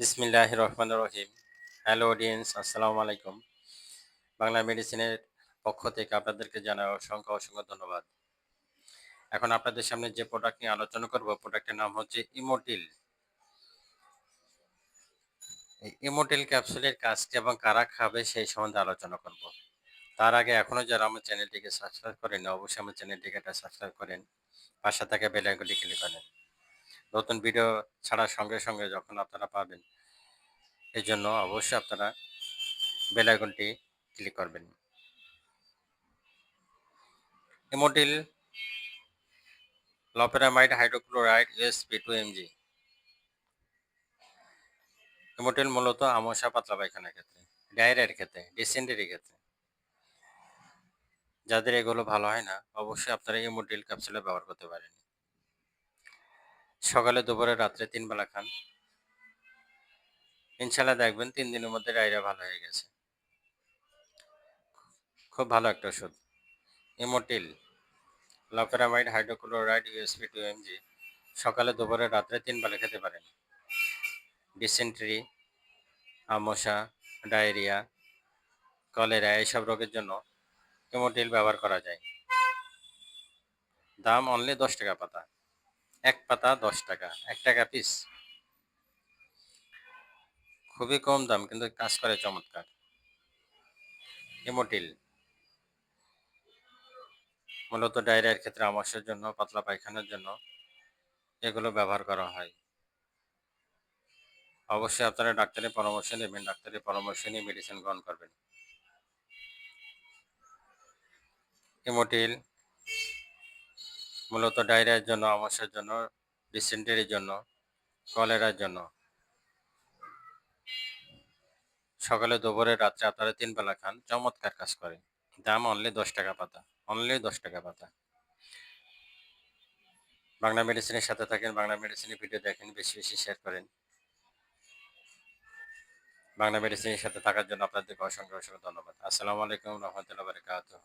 বিসমিল্লাহ রহমান রহিম। Hello audience আসসালামু আলাইকুম। বাংলা মেডিসিনের পক্ষ থেকে আপনাদেরকে জানাই অসংখ্য অসংখ্য ধন্যবাদ। এখন আপনাদের সামনে যে প্রোডাক্ট নিয়ে আলোচনা করব প্রোডাক্টের নাম হচ্ছে ইমোটিল ইমোটিল ক্যাপসুলের কাজটি এবং কারা খাবে সেই সম্বন্ধে আলোচনা করব। তার আগে এখনও যারা আমার চ্যানেলটিকে সাবস্ক্রাইব করেন অবশ্যই আমার চ্যানেলটিকে একটা সাবস্ক্রাইব করেন। পাশে থাকা বেল আইকনটি ক্লিক করেন নতুন ভিডিও ছাড়ার সঙ্গে সঙ্গে যখন আপনারা পাবেন এই জন্য অবশ্যই আপনারা বেল আইকনটি ক্লিক করবেন। Imotil loperamide hydrochloride S USP two MG Imotil মূলত আমসা পাতলা পায়খানার ক্ষেত্রে ডায়রিয়ার ক্ষেত্রে ডিসেন্টারির ক্ষেত্রে। যাদের এগুলো ভালো হয় না, অবশ্যই আপনারা ইমোটিল ক্যাপসুলে ব্যবহার করতে পারেন। সকালে, দুপুরে, রাত্রে তিন বেলা খান। ইনশাল্লাহ দেখবেন তিন দিনের মধ্যে ডায়রিয়া ভালো হয়ে গেছে। খুব ভালো একটা ওষুধ। Imotil loperamide hydrochloride USP two MG সকালে, দুপুরে, রাত্রে তিন বেলা খেতে পারেন। ডিসেন্ট্রি আমশা, ডায়রিয়া, কলেরা, এইসব রোগের জন্য ইমোটিল ব্যবহার করা যায়। দাম অনলি দশ টাকা পাতা। এক পাতা দশ টাকা, এক টাকা পিস খুবই কম দাম, কিন্তু কাজ করে চমৎকার। ইমোটিল মূলত ডায়রিয়ার ক্ষেত্রে আমাশের জন্য, পাতলা পায়খানার জন্য এগুলো ব্যবহার করা হয়। অবশ্যই আপনারা ডাক্তারের পরামর্শ নেবেন, ডাক্তারের পরামর্শ নিয়ে মেডিসিন গ্রহণ করবেন। ইমোটিল মূলত ডায়রিয়ার জন্য আমাশের জন্য ডিসেন্টারির জন্য, কলেরার জন্য। সকালে, দুপুরে, রাত্রে আপনারা তিন বেলা খান, চমৎকার কাজ করে। দাম অনলি দশ টাকা পাতা অনলি দশ টাকা পাতা। বাংলা মেডিসিনের সাথে থাকেন, বাংলা মেডিসিনের ভিডিও দেখেন, বেশি বেশি শেয়ার করেন। বাংলা মেডিসিনের সাথে থাকার জন্য আপনাদেরকে অসংখ্য অসংখ্য ধন্যবাদ। আসসালামু আলাইকুম রহমতুল্লাহ বারকাতুহ।